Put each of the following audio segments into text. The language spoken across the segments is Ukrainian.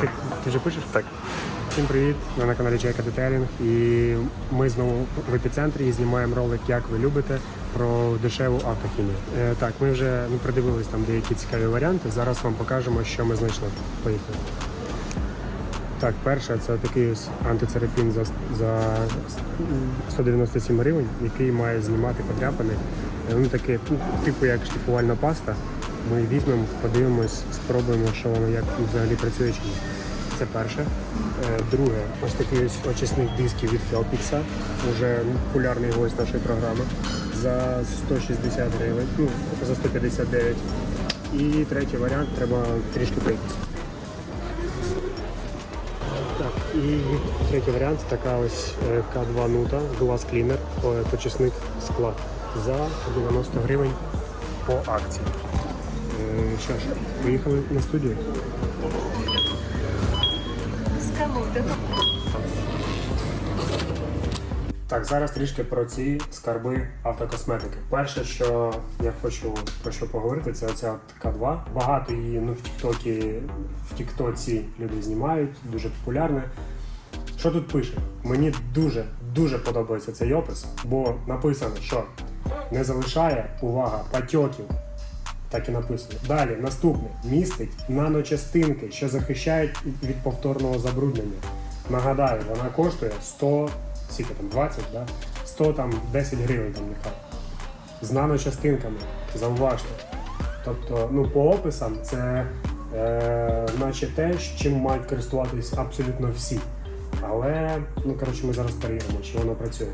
Ти, ти вже пишеш? Так. Всім привіт! Ви на каналі Джейка Детейлінг і ми знову в епіцентрі і знімаємо ролик, як ви любите, про дешеву автохімію. Е, так, ми вже ну, придивились там деякі цікаві варіанти. Зараз вам покажемо, що ми знайшли. Поїхали. Так, перше, це такий ось антицерапін за, за 197 гривень, який має знімати подряпини. Е, Вони такі, ну, типу як шліфувальна паста. Ми візьмемо, подивимось, спробуємо, що воно як взагалі працює чи ні. Це перше. Е, Друге, ось такий ось очисник дисків від Helpix, ну, популярний гость нашої програми за 160 гривень, ну, за 159. І третій варіант треба трішки пройтись. Так, і третій варіант така ось е, К2 Нута, Glass Cleaner, почисник скла за 90 гривень по акції. Е, Що ж, поїхали на студію. Так, зараз трішки про ці скарби автокосметики. Перше, що я хочу про що поговорити, це оця К2. Багато її ну, в Тіктокі, в Тіктоці люди знімають, дуже популярне. Що тут пише? Мені дуже дуже подобається цей опис, бо написано, що не залишає увага патьоків. Так і написано. Далі наступне містить наночастинки, що захищають від повторного забруднення. Нагадаю, вона коштує 100, скільки там 20, да? 100 там 10 гривень там нехай. З наночастинками, зауважте. Тобто, ну по описам це е, наче те, чим мають користуватись абсолютно всі. Але ну коротше, ми зараз перевіримо, чи воно працює.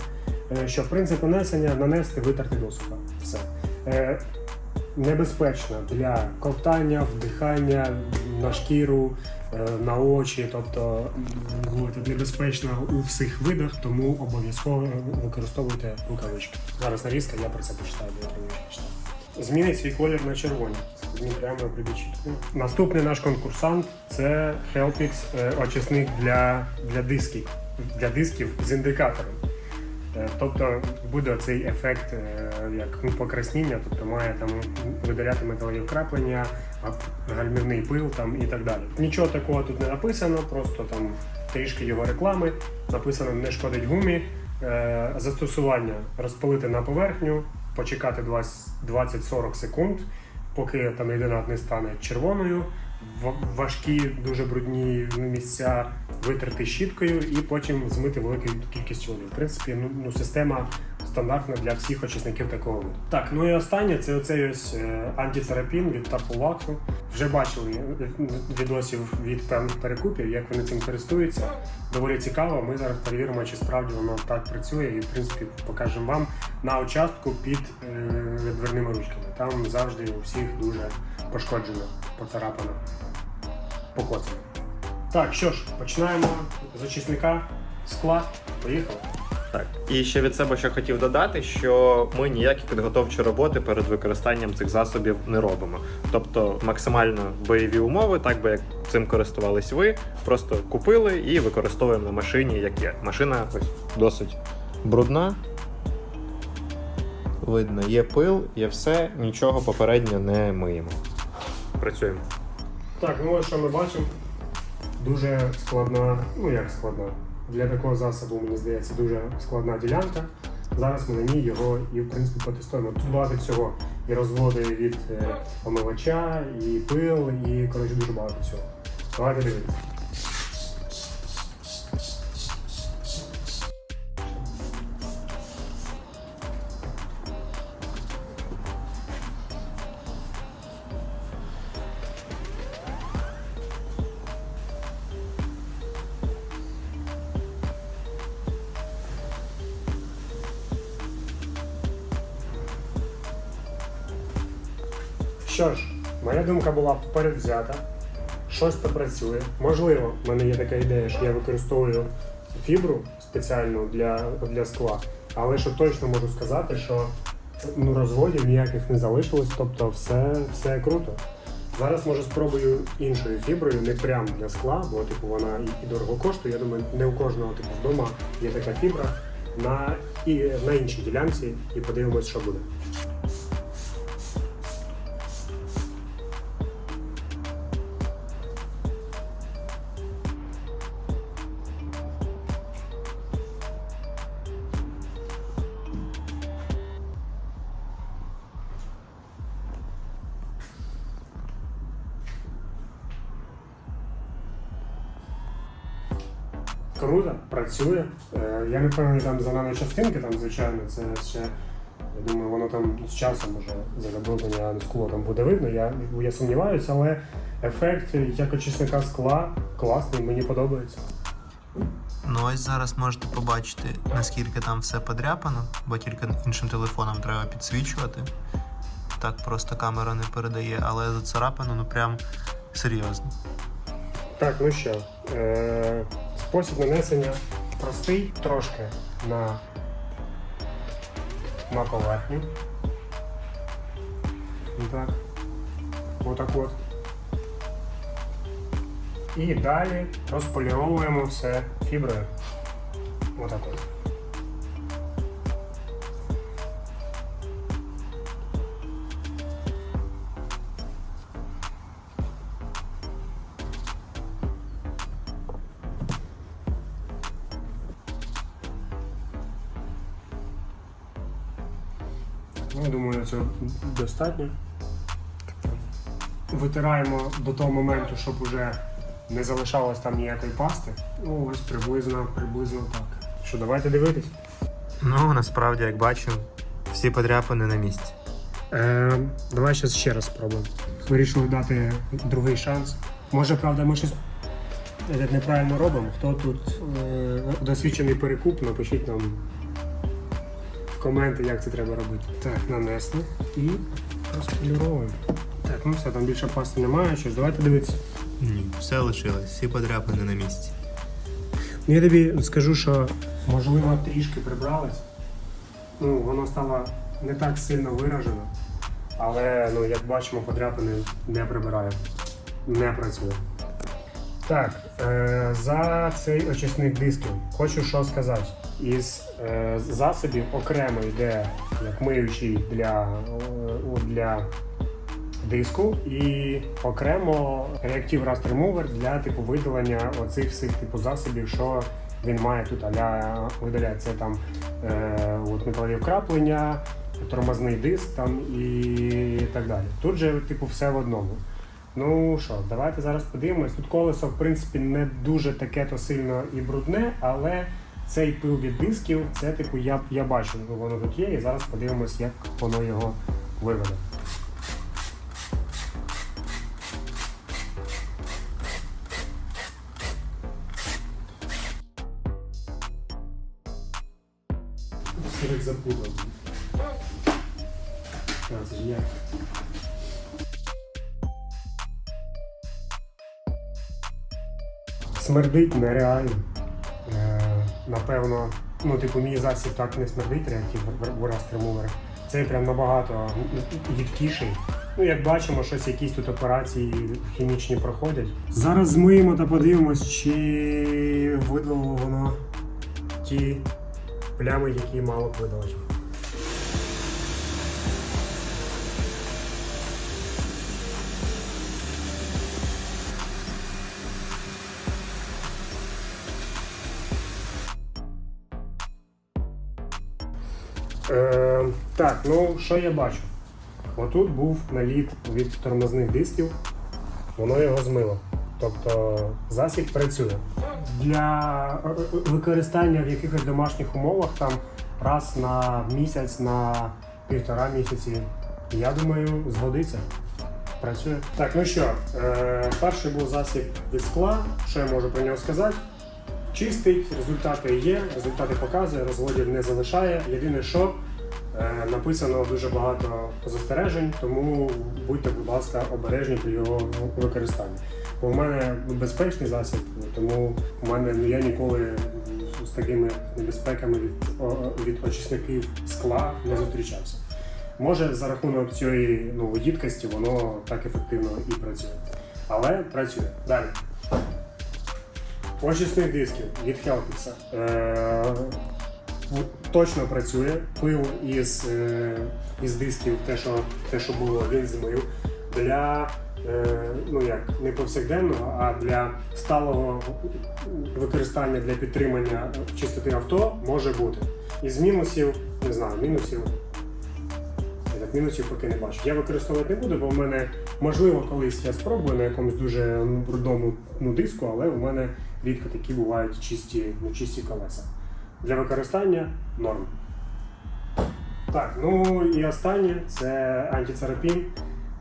Е, що принцип нанесення нанести, витерти досуха. Все. Е, небезпечна для ковтання, вдихання на шкіру, е, на очі, тобто небезпечна у всіх видах, тому обов'язково використовуйте рукавички. Зараз нарізка, я про це почитаю. Змінить свій колір на червоний. Дмитріємо прибічити. Наступний наш конкурсант це Helpix е, очисник для, для дисків для дисків з індикатором. Е, Тобто буде цей ефект е, як ну, покрасніння, тобто має там видаляти металеві вкраплення, гальмівний пил там і так далі. Нічого такого тут не написано, просто там трішки його реклами. Написано не шкодить гумі. Е, Застосування розпалити на поверхню, почекати 20 20-40 секунд, поки там рідина не стане червоною. Важкі, дуже брудні місця витерти щіткою і потім змити великою кількістю води. В принципі, ну, ну система стандартна для всіх очисників такого виду. Так, ну і останнє це оцей ось е, антицерапін від Tapulacу. Вже бачили е, відосів від перекупів, як вони цим користуються. Доволі цікаво. Ми зараз перевіримо, чи справді воно так працює, і в принципі покажемо вам на участку під е, дверними ручками. Там завжди у всіх дуже пошкоджено, поцарапано, покоцано. Так, що ж, починаємо з очисника скла. Поїхали. Так. І ще від себе ще хотів додати, що ми ніякі підготовчі роботи перед використанням цих засобів не робимо. Тобто максимально бойові умови, так би як цим користувались ви, просто купили і використовуємо на машині, як є. Машина досить брудна. Видно, є пил, є все, нічого попередньо не миємо. Працюємо. Так, ну ось що ми бачимо. Дуже складна, ну як складна. Для такого засобу, мені здається, дуже складна ділянка. Зараз ми на ній його і в принципі потестуємо. Тут багато всього. І розводи від е, омивача, і пил, і коротше дуже багато всього. Давайте дивитися. Що ж, моя думка була передвзята. Щось то працює. Можливо, в мене є така ідея, що я використовую фібру спеціальну для, для скла. Але що точно можу сказати, що ну, розводів ніяких не залишилось, тобто все, все круто. Зараз може спробую іншою фіброю, не прям для скла, бо типу вона і дорого коштує. Я думаю, не у кожного типу вдома є така фібра на, і, на іншій ділянці, і подивимось, що буде. Круто, працює. Е, Я не певний там за наночастинки, там, звичайно, це ще. Я думаю, воно там з часом уже за забруднення скло там буде видно. Я, я сумніваюся, але ефект як очисника скла класний, мені подобається. Ну ось зараз можете побачити, наскільки там все подряпано, бо тільки іншим телефоном треба підсвічувати. Так просто камера не передає, але зацарапано, ну прям серйозно. Так, ну що, е, спосіб нанесення простий, трошки на, на поверхню. Так. Отак от. І далі розполіровуємо все фіброю. Отак от. Я думаю, цього достатньо. Витираємо до того моменту, щоб уже не залишалось там ніякої пасти. Ну, ось приблизно, приблизно так. Що, давайте дивитись. Ну, насправді, як бачимо, всі подряпини на місці. Е, давай зараз ще раз спробуємо. Вирішили дати другий шанс. Може, правда, ми щось е, неправильно робимо. Хто тут е, досвідчений перекуп, напишіть нам коменти, як це треба робити. Так, нанесли і розполіровуємо. Так, ну все, там більше пасти немає. Щось, давайте дивитися. Ні, все лишилось, всі подряпини на місці. Ну, я тобі скажу, що можливо трішки прибралось. Ну, воно стало не так сильно виражено, але ну, як бачимо, подряпини не прибирає, не працює. Так, е, за цей очисник дисків хочу що сказати. Із е, засобів окремо йде як миючий для, е, для диску і окремо реактив Rust Remover для типу видалення оцих всіх типу засобів, що він має тут аля видаляє це там е, от металеві вкраплення, тормозний диск там і так далі. Тут же типу все в одному. Ну що, давайте зараз подивимось. Тут колесо, в принципі, не дуже таке то сильно і брудне, але цей пил від дисків, це типу я, я бачу, воно тут є, і зараз подивимось, як воно його виведе. Сирик запутав. Це ж я. Смердить нереально. Напевно, ну, типу, мій засіб так не смердить реактив Вораз Remover. Цей прям набагато гідкіший. Ну, як бачимо, щось якісь тут операції хімічні проходять. Зараз змиємо та подивимось, чи видало воно ті плями, які мало б видалити. Е, так, ну що я бачу? Отут був наліт від тормозних дисків, воно його змило. Тобто засіб працює. Для е, е, використання в якихось домашніх умовах там раз на місяць, на півтора місяці, я думаю, згодиться. Працює. Так, ну що, е, перший був засіб від скла. Що я можу про нього сказати? Чистий, результати є, результати показує, розводів не залишає. Єдине, що е, написано дуже багато застережень, тому будьте, будь ласка, обережні при його використанні. Бо в мене безпечний засіб, тому у мене ну, я ніколи з такими небезпеками від, від очисників скла не зустрічався. Може, за рахунок цієї ну, їдкості воно так ефективно і працює. Але працює. Далі. Очисних дисків від Helpix. Е, точно працює. Пил із, е, із дисків, те що, те, що було, він змив. Для е, ну як, не повсякденного, а для сталого використання для підтримання чистоти авто може бути. Із мінусів, не знаю, мінусів. Так мінусів поки не бачу. Я використовувати не буду, бо в мене можливо колись я спробую на якомусь дуже брудному ну, диску, але в мене рідко такі бувають чисті, ну, чисті колеса. Для використання норм. Так, ну і останнє це антицарапін.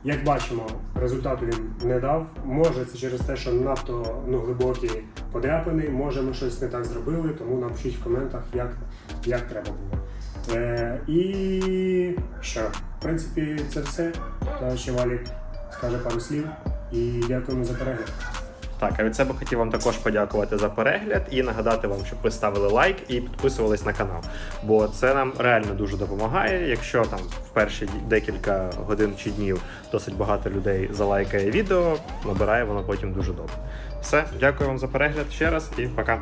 Як бачимо, результату він не дав. Може, це через те, що надто ну, глибокі подряпини, може ми щось не так зробили, тому напишіть в коментах, як, як треба було. Е, і що? В принципі, це все. Та ще Валік скаже пару слів і дякуємо за перегляд. Так, а від себе хотів вам також подякувати за перегляд і нагадати вам, щоб ви ставили лайк і підписувались на канал. Бо це нам реально дуже допомагає. Якщо там в перші декілька годин чи днів досить багато людей залайкає відео, набирає воно потім дуже добре. Все, дякую вам за перегляд ще раз і пока.